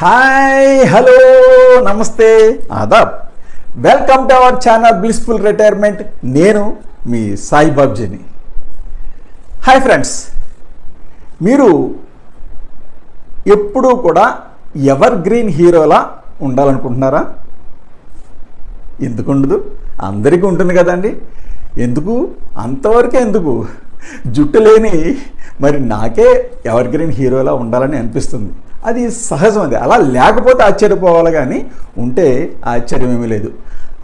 Hi hello నమస్తే Aadab welcome to our channel blissful retirement నేను మీ సాయి బాబ్జీని హాయ్ ఫ్రెండ్స్ మీరు ఎప్పుడూ కూడా ఎవర్ గ్రీన్ హీరోలా ఉండాలనుకుంటున్నారా ఎందుకు ఉండదు అందరికీ ఉంటుంది కదండి ఎందుకు అంతవరకే ఎందుకు జుట్టు లేని మరి నాకే ఎవర్ గ్రీన్ హీరోలా ఉండాలని అనిపిస్తుంది అది సహజం అది అలా లేకపోతే ఆశ్చర్యపోవాలి కానీ ఉంటే ఆశ్చర్యం ఏమీ లేదు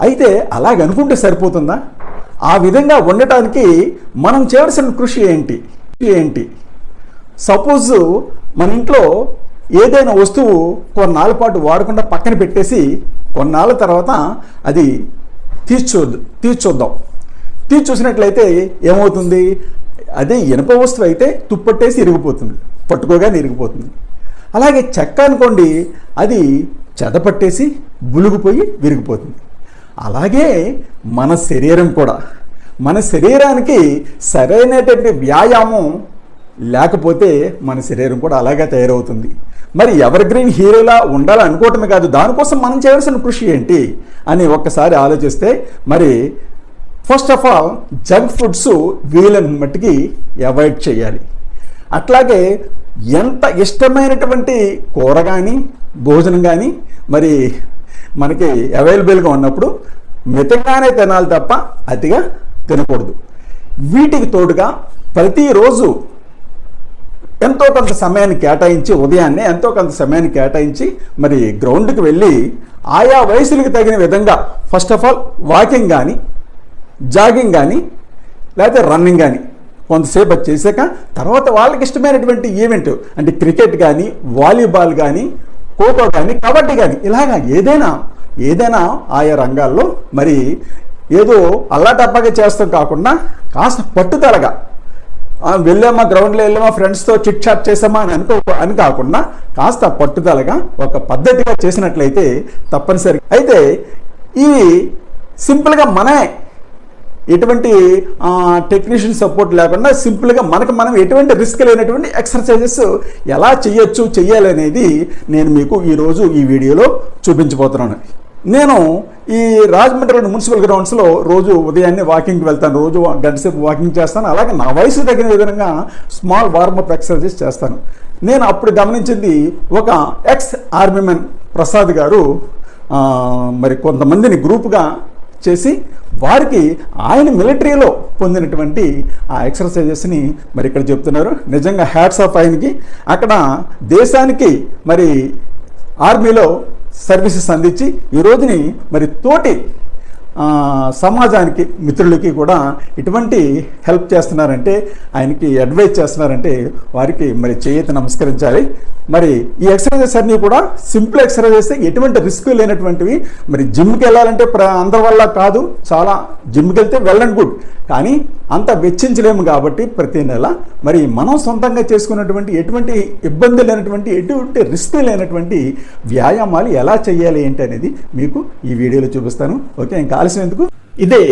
అయితే అలాగనుకుంటే సరిపోతుందా ఆ విధంగా ఉండటానికి మనం చేయవలసిన కృషి ఏంటి ఏంటి సపోజ్ మన ఇంట్లో ఏదైనా వస్తువు కొన్నాళ్ళ పాటు వాడకుండా పక్కన పెట్టేసి కొన్నాళ్ళ తర్వాత అది తీర్చూ తీర్చొద్దాం తీర్చూసినట్లయితే ఏమవుతుంది అదే ఇనప వస్తువు అయితే తుప్పట్టేసి ఇరిగిపోతుంది పట్టుకోగానే ఇరిగిపోతుంది అలాగే చెక్క అనుకోండి అది చెదపట్టేసి బులుగుపోయి విరిగిపోతుంది అలాగే మన శరీరం కూడా మన శరీరానికి సరైనటువంటి వ్యాయామం లేకపోతే మన శరీరం కూడా అలాగే తయారవుతుంది మరి ఎవర్ గ్రీన్ హీరోలా ఉండాలనుకోవటమే కాదు దానికోసం మనం చేయాల్సిన కృషి ఏంటి అని ఒక్కసారి ఆలోచిస్తే మరి first of all junk foods వీలైన మట్టుకి అవాయిడ్ చేయాలి అట్లాగే ఎంత ఇష్టమైనటువంటి కూర కానీ భోజనం కానీ మరి మనకి అవైలబుల్గా ఉన్నప్పుడు మితంగానే తినాలి తప్ప అతిగా తినకూడదు వీటికి తోడుగా ప్రతిరోజు ఎంతో కొంత సమయాన్ని కేటాయించి ఉదయాన్నే ఎంతో కొంత సమయాన్ని కేటాయించి మరి గ్రౌండ్కి వెళ్ళి ఆయా వయసులకు తగిన విధంగా ఫస్ట్ ఆఫ్ ఆల్ వాకింగ్ కానీ జాగింగ్ కానీ లేకపోతే రన్నింగ్ కానీ కొంతసేపు అది చేశాక తర్వాత వాళ్ళకి ఇష్టమైనటువంటి ఈవెంట్ అంటే క్రికెట్ కానీ వాలీబాల్ కానీ ఖోఖో కానీ కబడ్డీ కానీ ఇలాగా ఏదైనా ఏదైనా ఆయా రంగాల్లో మరి ఏదో అల్లాటప్పగా చేస్తాం కాకుండా కాస్త పట్టుదలగా వెళ్ళామా గ్రౌండ్లో వెళ్ళామా ఫ్రెండ్స్తో చిట్ చాట్ చేసామా అని అనుకో అని కాకుండా కాస్త పట్టుదలగా ఒక పద్ధతిగా చేసినట్లయితే తప్పనిసరి అయితే ఇవి సింపుల్గా మనే ఎటువంటి టెక్నీషియన్ సపోర్ట్ లేకుండా సింపుల్గా మనకు మనం ఎటువంటి రిస్క్ లేనటువంటి ఎక్సర్సైజెస్ ఎలా చేయొచ్చు చేయాలి అనేది నేను మీకు ఈరోజు ఈ వీడియోలో చూపించబోతున్నాను నేను ఈ రాజమండ్రి మున్సిపల్ గ్రౌండ్స్లో రోజు ఉదయాన్నే వాకింగ్కి వెళ్తాను రోజు గంటసేపు వాకింగ్ చేస్తాను అలాగే నా వయసు తగిన విధంగా స్మాల్ వార్మప్ ఎక్సర్సైజెస్ చేస్తాను నేను అప్పుడు గమనించింది ఒక ఎక్స్ ఆర్మీమెన్ ప్రసాద్ గారు మరి కొంతమందిని గ్రూప్గా చేసి వారికి ఆయన మిలిటరీలో పొందినటువంటి ఆ ఎక్సర్సైజెస్ని మరి ఇక్కడ చెప్తున్నారు నిజంగా హ్యాట్స్ ఆఫ్ ఆయనకి అక్కడ దేశానికి మరి ఆర్మీలో సర్వీసెస్ అందించి ఈ రోజుని మరి తోటి సమాజానికి మిత్రులకి కూడా ఇటువంటి హెల్ప్ చేస్తున్నారంటే ఆయనకి అడ్వైజ్ చేస్తున్నారంటే వారికి మరి చేయత నమస్కరించాలి మరి ఈ ఎక్సర్సైజెస్ అన్నీ కూడా సింపుల్ ఎక్సర్సైజెస్ ఎటువంటి రిస్క్ లేనటువంటివి మరి జిమ్కి వెళ్ళాలంటే ప్ర అందరి వల్ల కాదు చాలా జిమ్కి వెళ్తే వెల్ అండ్ గుడ్ కానీ అంత వెచ్చించలేము కాబట్టి ప్రతి నెల మరి మనం సొంతంగా చేసుకున్నటువంటి ఎటువంటి ఇబ్బంది లేనటువంటి ఎటువంటి రిస్క్ లేనటువంటి వ్యాయామాలు ఎలా చేయాలి ఏంటి అనేది మీకు ఈ వీడియోలో చూపిస్తాను ఓకే ఇంకా ఆలస్యం ఇదే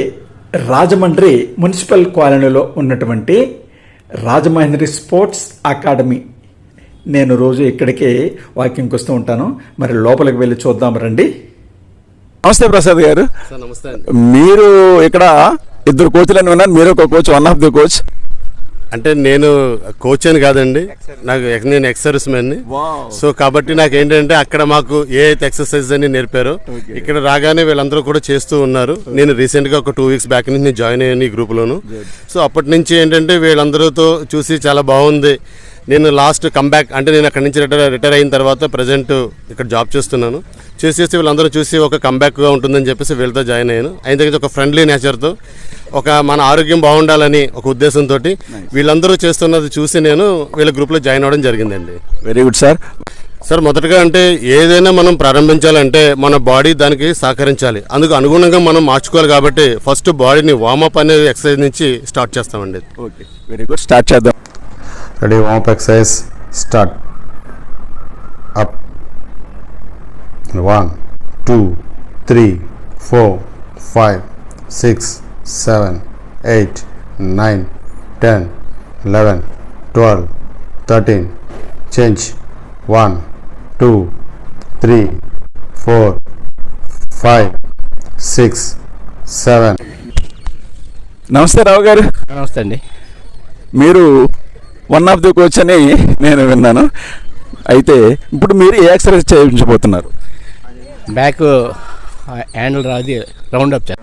రాజమండ్రి మున్సిపల్ కాలనీలో ఉన్నటువంటి రాజమహేంద్రి స్పోర్ట్స్ అకాడమీ నేను రోజు ఇక్కడికే వాకింగ్ వస్తూ ఉంటాను మరి లోపలికి వెళ్ళి చూద్దాం రండి నమస్తే ప్రసాద్ గారు నమస్తే మీరు ఇక్కడ ఇద్దరు అని విన్నాను మీరు ఒక coach one of the coach అంటే నేను కోచ్ అని కాదండి నాకు నేను ఎక్సర్స్ మెన్ని సో కాబట్టి నాకు ఏంటంటే అక్కడ మాకు ఏ అయితే ఎక్సర్సైజ్ అని నేర్పారో ఇక్కడ రాగానే వీళ్ళందరూ కూడా చేస్తూ ఉన్నారు నేను రీసెంట్గా ఒక టూ వీక్స్ బ్యాక్ నుంచి నేను జాయిన్ అయ్యాను ఈ గ్రూప్లోను సో అప్పటి నుంచి ఏంటంటే వీళ్ళందరితో చూసి చాలా బాగుంది నేను లాస్ట్ కంబ్యాక్ అంటే నేను అక్కడి నుంచి రిటైర్ రిటైర్ అయిన తర్వాత ప్రజెంట్ ఇక్కడ జాబ్ చేస్తున్నాను చేసేసి వీళ్ళందరూ చూసి ఒక కంబ్యాక్గా ఉంటుందని చెప్పేసి వీళ్ళతో జాయిన్ అయ్యాను అయిన తర్వాత ఒక ఫ్రెండ్లీ నేచర్తో ఒక మన ఆరోగ్యం బాగుండాలని ఒక ఉద్దేశంతో వీళ్ళందరూ చేస్తున్నది చూసి నేను వీళ్ళ గ్రూప్లో జాయిన్ అవ్వడం జరిగిందండి వెరీ గుడ్ సార్ సార్ మొదటగా అంటే ఏదైనా మనం ప్రారంభించాలంటే మన బాడీ దానికి సహకరించాలి అందుకు అనుగుణంగా మనం మార్చుకోవాలి కాబట్టి ఫస్ట్ బాడీని వామప్ అనే ఎక్సర్సైజ్ నుంచి స్టార్ట్ చేస్తామండి ఓకే వెరీ గుడ్ స్టార్ట్ చేద్దాం ready warmup exercise start up one two three four five six seven eight nine ten eleven twelve thirteen change one two three four five six seven నమస్తే రావు గారు నమస్తే అండి మీరు one of the coach అని నేను విన్నాను అయితే ఇప్పుడు మీరు ఏ ఎక్సర్సైజ్ చేయించబోతున్నారు బ్యాక్ హ్యాండిల్ రాది రౌండ్ అప్ చేస్తారు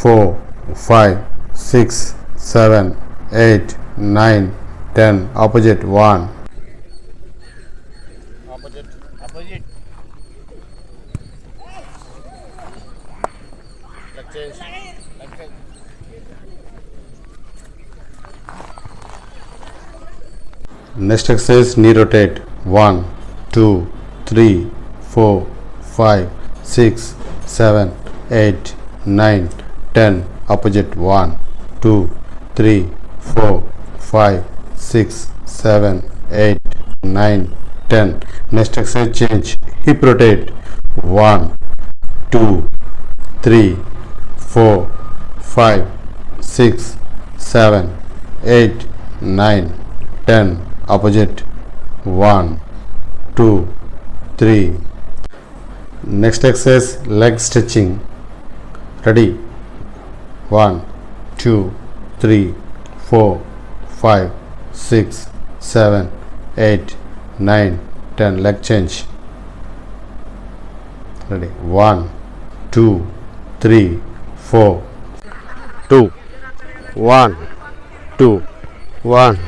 four, five, six, seven, eight, nine, ten. Opposite one. Opposite. Opposite. Like this. Like this. Next exercise knee rotate. One, two, three, four, five, six, seven, eight, nine. 10 opposite 1 2 3 4 5 6 7 8 9 10 next exercise change hip rotate 1 2 3 4 5 6 7 8 9 10 opposite 1 2 3 next exercise leg stretching ready 1, 2, 3, 4, 5, 6, 7, 8, 9, 10. Leg change. Ready. 1, 2, 3, 4, 2, 1, 2, 1,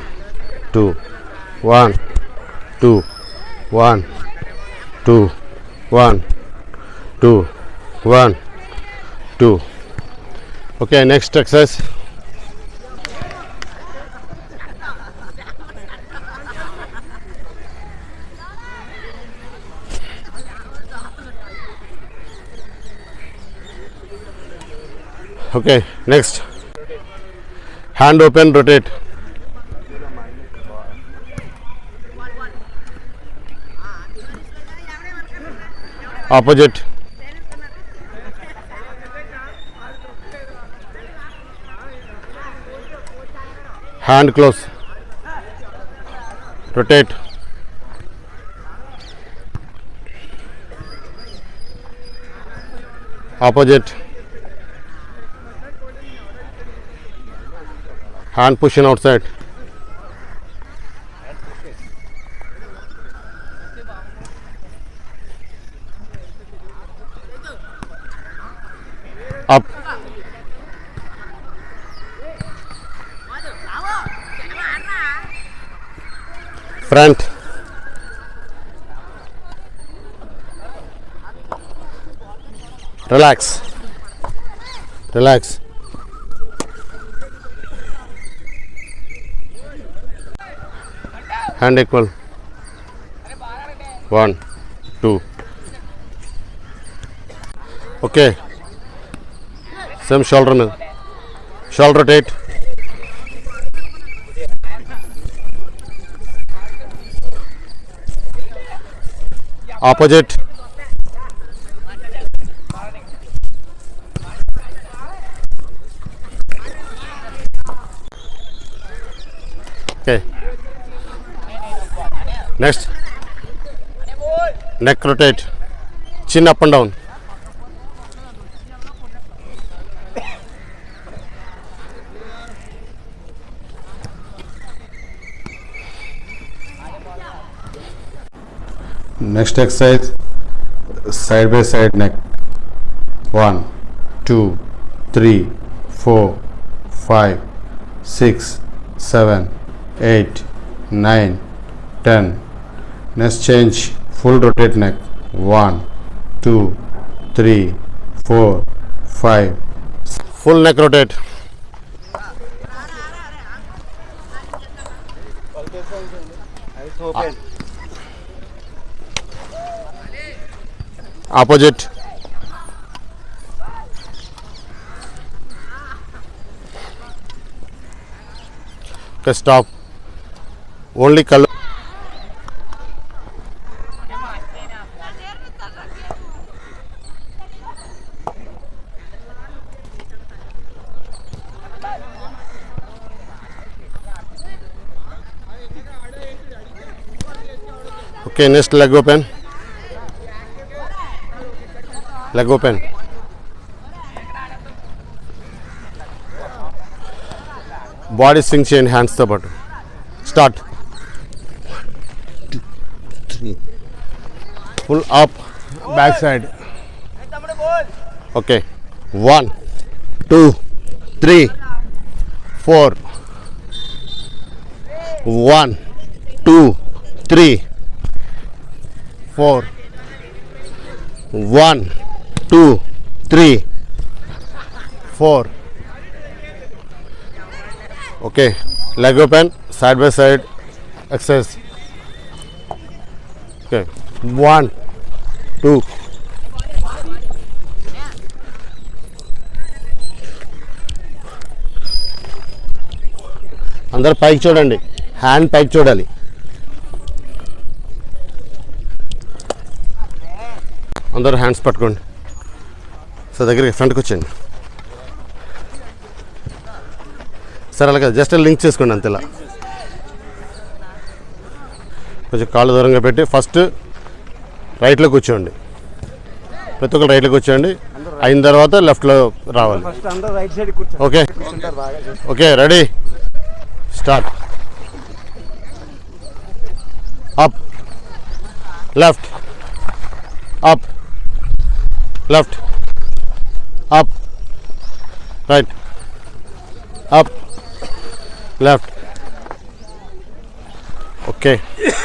2, 1, 2, 1, 2, 1, 2, 1, 2. Okay, next exercise. Okay, next. Hand open, rotate. Opposite. hand close rotate opposite hand pushing outside front relax relax hand equal one two okay same shoulder shoulder eight. opposite okay. Next, neck rotate, chin up and down. next exercise side by side neck One, two, three, four, five, six, seven, eight, nine, ten. next change full rotate neck One, two, three, four, five. full neck rotate open. Ah. Uh. Opposite stop only कल okay next leg open leg open body swing से हाँ तो start full up back side okay one two three four one two three four one two three four okay leg open side by side exercise okay one two అందరు పైకి చూడండి hand పైకి చూడాలి అందరు hands పట్టుకోండి సార్ దగ్గరికి ఫ్రంట్కి వచ్చేయండి సరే అలాగే జస్ట్ లింక్ చేసుకోండి అంతేలా కొంచెం కాళ్ళు దూరంగా పెట్టి ఫస్ట్ రైట్లో కూర్చోండి ప్రతి ఒక్కరు రైట్లో కూర్చోండి అయిన తర్వాత లెఫ్ట్లో రావాలి okay okay ready start up left up left up right up left okay